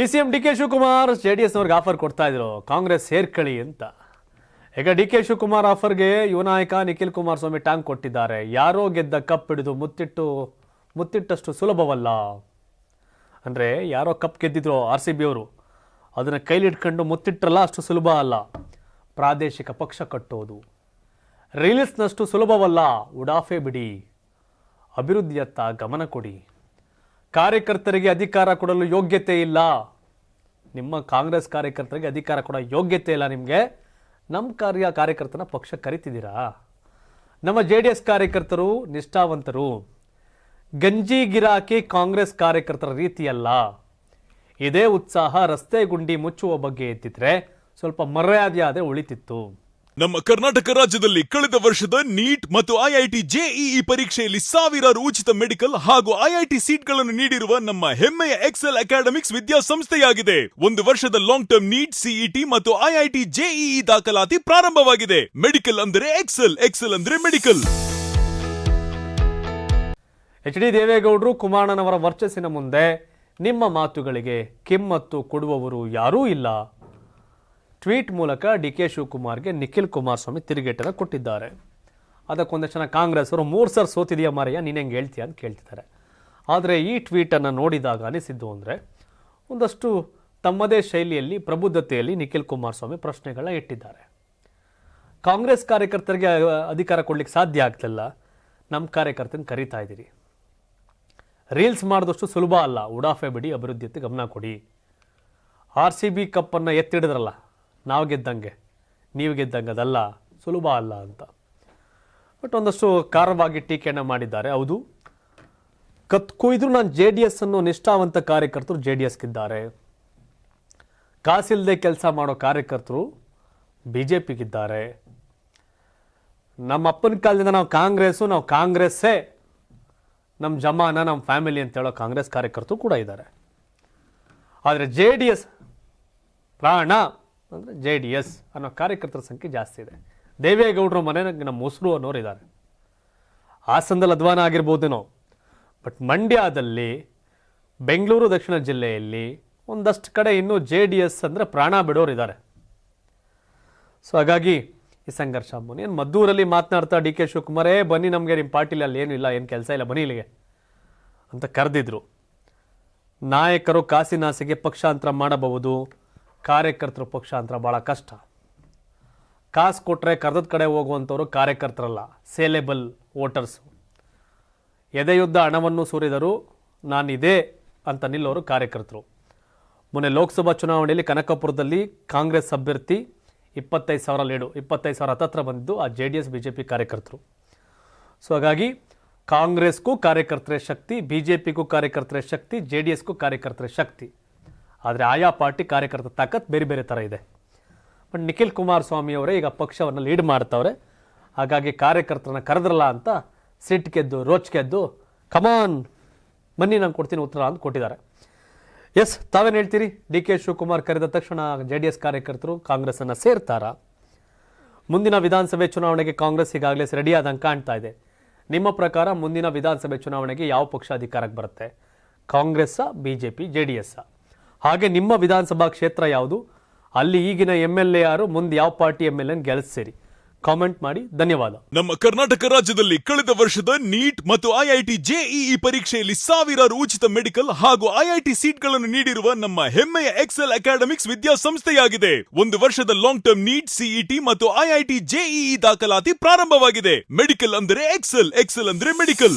D C M D K Shivakumar J D ಎಸ್ನವ್ರಿಗೆ offer ಕೊಡ್ತಾ ಇದ್ರು, ಕಾಂಗ್ರೆಸ್ ಸೇರ್ಕಳಿ ಅಂತ. ಈಗ ಡಿ ಕೆ ಶಿವಕುಮಾರ್ ಆಫರ್ಗೆ ಯುವ ನಾಯಕ ನಿಖಿಲ್ ಕುಮಾರಸ್ವಾಮಿ ಟಾಂಗ್ ಕೊಟ್ಟಿದ್ದಾರೆ. ಯಾರೋ ಗೆದ್ದ ಕಪ್ ಹಿಡಿದು ಮುತ್ತಿಟ್ಟು, ಮುತ್ತಿಟ್ಟಷ್ಟು ಸುಲಭವಲ್ಲ. ಅಂದರೆ ಯಾರೋ ಕಪ್ ಗೆದ್ದಿದ್ರು ಆರ್ ಸಿ ಬಿ ಅವರು, ಅದನ್ನು ಕೈಲಿಟ್ಕೊಂಡು ಮುತ್ತಿಟ್ಟರಲ್ಲ ಅಷ್ಟು ಸುಲಭ ಅಲ್ಲ. ಪ್ರಾದೇಶಿಕ ಪಕ್ಷ ಕಟ್ಟೋದು. ರಿಲೀಸ್ನಷ್ಟು ಸುಲಭವಲ್ಲ, ಉಡಾಫೆ ಬಿಡಿ. ಅಭಿವೃದ್ಧಿಯತ್ತ ಗಮನ ಕೊಡಿ. ಕಾರ್ಯಕರ್ತರಿಗೆ ಅಧಿಕಾರ ಕೊಡಲು ಯೋಗ್ಯತೆ ಇಲ್ಲ. ನಿಮ್ಮ ಕಾಂಗ್ರೆಸ್ ಕಾರ್ಯಕರ್ತರಿಗೆ ಅಧಿಕಾರ ಕೊಡೋ ಯೋಗ್ಯತೆ ಇಲ್ಲ ನಿಮಗೆ. ನಮ್ಮ ಕಾರ್ಯ ಕಾರ್ಯಕರ್ತನ ಪಕ್ಷ ಕರಿತಿದ್ದೀರಾ? ನಮ್ಮ ಜೆ ಡಿ ಎಸ್ ಕಾರ್ಯಕರ್ತರು ನಿಷ್ಠಾವಂತರು. ಗಂಜಿ ಗಿರಾಕಿ ಕಾಂಗ್ರೆಸ್ ಕಾರ್ಯಕರ್ತರ ರೀತಿಯಲ್ಲ. ಇದೇ ಉತ್ಸಾಹ ರಸ್ತೆ ಗುಂಡಿ ಮುಚ್ಚುವ ಬಗ್ಗೆ ಎತ್ತಿದ್ರೆ ಸ್ವಲ್ಪ ಮರ್ಯಾದೆ ಆದರೆ ಉಳಿತಿತ್ತು. ನಮ್ಮ ಕರ್ನಾಟಕ ರಾಜ್ಯದಲ್ಲಿ ಕಳೆದ ವರ್ಷದ ನೀಟ್ ಮತ್ತು ಐಐಟಿ ಜೆಇಇ ಪರೀಕ್ಷೆಯಲ್ಲಿ ಸಾವಿರಾರು ಉಚಿತ ಮೆಡಿಕಲ್ ಹಾಗೂ ಐಐಟಿ ಸೀಟ್ಗಳನ್ನು ನೀಡಿರುವ ನಮ್ಮ ಹೆಮ್ಮೆಯ ಎಕ್ಸೆಲ್ ಅಕಾಡೆಮಿಕ್ಸ್ ವಿದ್ಯಾಸಂಸ್ಥೆಯಾಗಿದೆ. ಒಂದು ವರ್ಷದ ಲಾಂಗ್ ಟರ್ಮ್ ನೀಟ್ ಸಿಇಟಿ ಮತ್ತು ಐಐಟಿ ಜೆಇಇ ದಾಖಲಾತಿ ಪ್ರಾರಂಭವಾಗಿದೆ. ಮೆಡಿಕಲ್ ಅಂದರೆ ಎಕ್ಸೆಲ್ ಎಕ್ಸೆಲ್ ಅಂದ್ರೆ ಮೆಡಿಕಲ್. ಎಚ್ ಡಿ ದೇವೇಗೌಡರು ಕುಮಾರಣ್ಣನವರ ವರ್ಚಸ್ಸಿನ ಮುಂದೆ ನಿಮ್ಮ ಮಾತುಗಳಿಗೆ ಕಿಮ್ಮತ್ತು ಕೊಡುವವರು ಯಾರೂ ಇಲ್ಲ. ಟ್ವೀಟ್ ಮೂಲಕ ಡಿ ಕೆ ಶಿವಕುಮಾರ್ಗೆ ನಿಖಿಲ್ ಕುಮಾರಸ್ವಾಮಿ ತಿರುಗೇಟನ್ನು ಕೊಟ್ಟಿದ್ದಾರೆ. ಅದಕ್ಕೊಂದಷ್ಟು ಜನ ಕಾಂಗ್ರೆಸ್ ಅವರು, ಮೂರು ಸರ್ ಸೋತಿದೆಯಾ ಮಾರಯ್ಯ, ನೀನು ಹೆಂಗೆ ಹೇಳ್ತೀಯ ಅಂತ ಕೇಳ್ತಿದ್ದಾರೆ. ಆದರೆ ಈ ಟ್ವೀಟನ್ನು ನೋಡಿದಾಗ ಅನಿಸಿದ್ದು ಅಂದರೆ, ಒಂದಷ್ಟು ತಮ್ಮದೇ ಶೈಲಿಯಲ್ಲಿ, ಪ್ರಬುದ್ಧತೆಯಲ್ಲಿ ನಿಖಿಲ್ ಕುಮಾರಸ್ವಾಮಿ ಪ್ರಶ್ನೆಗಳನ್ನ ಇಟ್ಟಿದ್ದಾರೆ. ಕಾಂಗ್ರೆಸ್ ಕಾರ್ಯಕರ್ತರಿಗೆ ಅಧಿಕಾರ ಕೊಡ್ಲಿಕ್ಕೆ ಸಾಧ್ಯ ಆಗ್ತಿಲ್ಲ. ನಮ್ಮ ಕಾರ್ಯಕರ್ತನ ಕರೀತಾ ಇದ್ದೀರಿ. ರೀಲ್ಸ್ ಮಾಡಿದಷ್ಟು ಸುಲಭ ಅಲ್ಲ. ಉಡಾಫೆ ಬಿಡಿ, ಅಭಿವೃದ್ಧಿಯತ್ತ ಗಮನ ಕೊಡಿ. ಆರ್ ಸಿ ಬಿ ಕಪ್ಪನ್ನು ಎತ್ತಿಡಿದ್ರಲ್ಲ. ನಾವು ಗೆದ್ದಂಗೆ, ನೀವು ಗೆದ್ದಂಗೆ ಅದಲ್ಲ, ಸುಲಭ ಅಲ್ಲ ಅಂತ. ಬಟ್ ಒಂದಷ್ಟು ಕಾರವಾಗಿ ಟೀಕೆಯನ್ನು ಮಾಡಿದ್ದಾರೆ. ಹೌದು. ಕತ್ ಕುಯ್ದರೂ ನಾನು ಜೆ ಡಿ ಎಸ್ ಅನ್ನು ನಿಷ್ಠಾವಂತ ಕಾರ್ಯಕರ್ತರು ಜೆ ಡಿ ಎಸ್ಗಿದ್ದಾರೆ. ಕಾಸಿಲ್ಲದೆ ಕೆಲಸ ಮಾಡೋ ಕಾರ್ಯಕರ್ತರು ಬಿ ಜೆ ಪಿಗಿದ್ದಾರೆ. ನಮ್ಮ ಅಪ್ಪನ ಕಾಲದಿಂದ ನಾವು ಕಾಂಗ್ರೆಸ್ಸು, ನಾವು ಕಾಂಗ್ರೆಸ್ಸೇ. ನಮ್ಮ ಜಮಾನ, ನಮ್ಮ ಫ್ಯಾಮಿಲಿ ಅಂತ ಹೇಳೋ ಕಾಂಗ್ರೆಸ್ ಕಾರ್ಯಕರ್ತರು ಕೂಡ ಇದ್ದಾರೆ. ಆದರೆ ಜೆ ಡಿ ಎಸ್ ಪ್ರಾಣ ಅಂದರೆ ಜೆ ಡಿ ಎಸ್ ಅನ್ನೋ ಕಾರ್ಯಕರ್ತರ ಸಂಖ್ಯೆ ಜಾಸ್ತಿ ಇದೆ. ದೇವೇಗೌಡರು ಮನೆಯಾಗ ನಮ್ಮ ಮೊಸರು ಅನ್ನೋರು ಇದ್ದಾರೆ ಹಾಸನದಲ್ಲಿ ಅಧ್ವಾನ ಆಗಿರ್ಬೋದೇನೋ ಬಟ್ ಮಂಡ್ಯದಲ್ಲಿ, ಬೆಂಗಳೂರು ದಕ್ಷಿಣ ಜಿಲ್ಲೆಯಲ್ಲಿ ಒಂದಷ್ಟು ಕಡೆ ಇನ್ನೂ ಜೆ ಡಿ ಎಸ್ ಅಂದರೆ ಪ್ರಾಣ ಬಿಡೋರು ಇದ್ದಾರೆ ಸೊ ಹಾಗಾಗಿ ಈ ಸಂಘರ್ಷ ಮುನಿ ಏನು ಮದ್ದೂರಲ್ಲಿ ಮಾತನಾಡ್ತಾ ಡಿ ಕೆ ಶಿವಕುಮಾರೇ, ಬನ್ನಿ ನಮಗೆ ನಿಮ್ಮ ಪಾರ್ಟಿಲಿ ಅಲ್ಲಿ ಏನೂ ಇಲ್ಲ, ಏನು ಕೆಲಸ ಇಲ್ಲ, ಬನ್ನಿ ಇಲ್ಲಿಗೆ ಅಂತ ಕರೆದಿದ್ರು. ನಾಯಕರು ಕಾಸಿನಾಸಿಗೆ ಪಕ್ಷಾಂತರ ಮಾಡಬಹುದು. ಕಾರ್ಯಕರ್ತರು ಪಕ್ಷಾಂತರ ಭಾಳ ಕಷ್ಟ. ಕಾಸು ಕೊಟ್ಟರೆ ಕರೆದ ಕಡೆ ಹೋಗುವಂಥವ್ರು ಕಾರ್ಯಕರ್ತರಲ್ಲ ಸೇಲೆಬಲ್ ವೋಟರ್ಸು ಎದೆಯುದ್ಧ ಹಣವನ್ನು ಸುರಿದರು ನಾನಿದೆ ಅಂತ ನಿಲ್ಲೋರು ಕಾರ್ಯಕರ್ತರು. ಮೊನ್ನೆ ಲೋಕಸಭಾ ಚುನಾವಣೆಯಲ್ಲಿ ಕನಕಪುರದಲ್ಲಿ ಕಾಂಗ್ರೆಸ್ ಅಭ್ಯರ್ಥಿ ಇಪ್ಪತ್ತೈದು ಸಾವಿರ ಲೀಡು, ಇಪ್ಪತ್ತೈದು ಸಾವಿರ ಹತ್ತತ್ರ ಬಂದಿದ್ದು ಆ J D S, B J P ಕಾರ್ಯಕರ್ತರು. ಸೊ ಹಾಗಾಗಿ ಕಾಂಗ್ರೆಸ್ಗೂ ಕಾರ್ಯಕರ್ತರೇ ಶಕ್ತಿ, ಬಿ ಜೆ ಪಿಗೂ ಕಾರ್ಯಕರ್ತರ ಶಕ್ತಿ, ಜೆ ಡಿ ಎಸ್ಗೂ ಕಾರ್ಯಕರ್ತರ ಶಕ್ತಿ. ಆದರೆ ಆಯಾ ಪಾರ್ಟಿ ಕಾರ್ಯಕರ್ತರ ತಾಕತ್ ಬೇರೆ ಬೇರೆ ಥರ ಇದೆ. ಬಟ್ ನಿಖಿಲ್ ಕುಮಾರಸ್ವಾಮಿ ಅವರೇ ಈಗ ಪಕ್ಷವನ್ನು ಲೀಡ್ ಮಾಡ್ತವ್ರೆ. ಹಾಗಾಗಿ ಕಾರ್ಯಕರ್ತರನ್ನ ಕರೆದ್ರಲ್ಲ ಅಂತ ಸಿಟ್ ಗೆದ್ದು, ರೋಚ್ ಗೆದ್ದು ಕಮಾನ್ ಬನ್ನಿ ನಾನು ಕೊಡ್ತೀನಿ ಉತ್ತರ ಅಂತ ಕೊಟ್ಟಿದ್ದಾರೆ. ಎಸ್ ತಾವೇನು ಹೇಳ್ತೀರಿ? ಡಿ ಕೆ ಶಿವಕುಮಾರ್ ಕರೆದ ತಕ್ಷಣ ಜೆ ಡಿ ಎಸ್ ಕಾರ್ಯಕರ್ತರು ಕಾಂಗ್ರೆಸ್ಸನ್ನು ಸೇರ್ತಾರಾ? ಮುಂದಿನ ವಿಧಾನಸಭೆ ಚುನಾವಣೆಗೆ ಕಾಂಗ್ರೆಸ್ ಈಗಾಗಲೇ ರೆಡಿ ಆದಂಗೆ ಕಾಣ್ತಾ ಇದೆ. ನಿಮ್ಮ ಪ್ರಕಾರ ಮುಂದಿನ ವಿಧಾನಸಭೆ ಚುನಾವಣೆಗೆ ಯಾವ ಪಕ್ಷ ಅಧಿಕಾರಕ್ಕೆ ಬರುತ್ತೆ? ಕಾಂಗ್ರೆಸ್ಸಾ, B J P, J D ಎಸ್ಸಾ? ಹಾಗೆ ನಿಮ್ಮ ವಿಧಾನಸಭಾ ಕ್ಷೇತ್ರ ಯಾವುದು? ಅಲ್ಲಿ ಈಗಿನ ಎಂ ಎಲ್ ಎ ಯಾರು? ಮುಂದೆ ಯಾವ ಪಾರ್ಟಿ ಎಂ ಎಲ್ ಎನ್ ಗೆಲ್ಲಿಸ್ತೀರಿ ಕಾಮೆಂಟ್ ಮಾಡಿ. ಧನ್ಯವಾದ. ನಮ್ಮ ಕರ್ನಾಟಕ ರಾಜ್ಯದಲ್ಲಿ ಕಳೆದ ವರ್ಷದ ನೀಟ್ ಮತ್ತು ಐಐಟಿ ಜೆಇಇ ಪರೀಕ್ಷೆಯಲ್ಲಿ ಸಾವಿರಾರು ಉಚಿತ ಮೆಡಿಕಲ್ ಹಾಗೂ ಐಐಟಿ ಸೀಟ್ಗಳನ್ನು ನೀಡಿರುವ ನಮ್ಮ ಹೆಮ್ಮೆಯ ಎಕ್ಸೆಲ್ ಅಕಾಡೆಮಿಕ್ಸ್ ವಿದ್ಯಾಸಂಸ್ಥೆಯಾಗಿದೆ. ಒಂದು ವರ್ಷದ ಲಾಂಗ್ ಟರ್ಮ್ ನೀಟ್, ಸಿಇಟಿ ಮತ್ತು ಐಐಟಿ ಜೆಇಇ ದಾಖಲಾತಿ ಪ್ರಾರಂಭವಾಗಿದೆ. ಮೆಡಿಕಲ್ ಅಂದರೆ ಎಕ್ಸೆಲ್ ಎಕ್ಸೆಲ್ ಅಂದ್ರೆ ಮೆಡಿಕಲ್.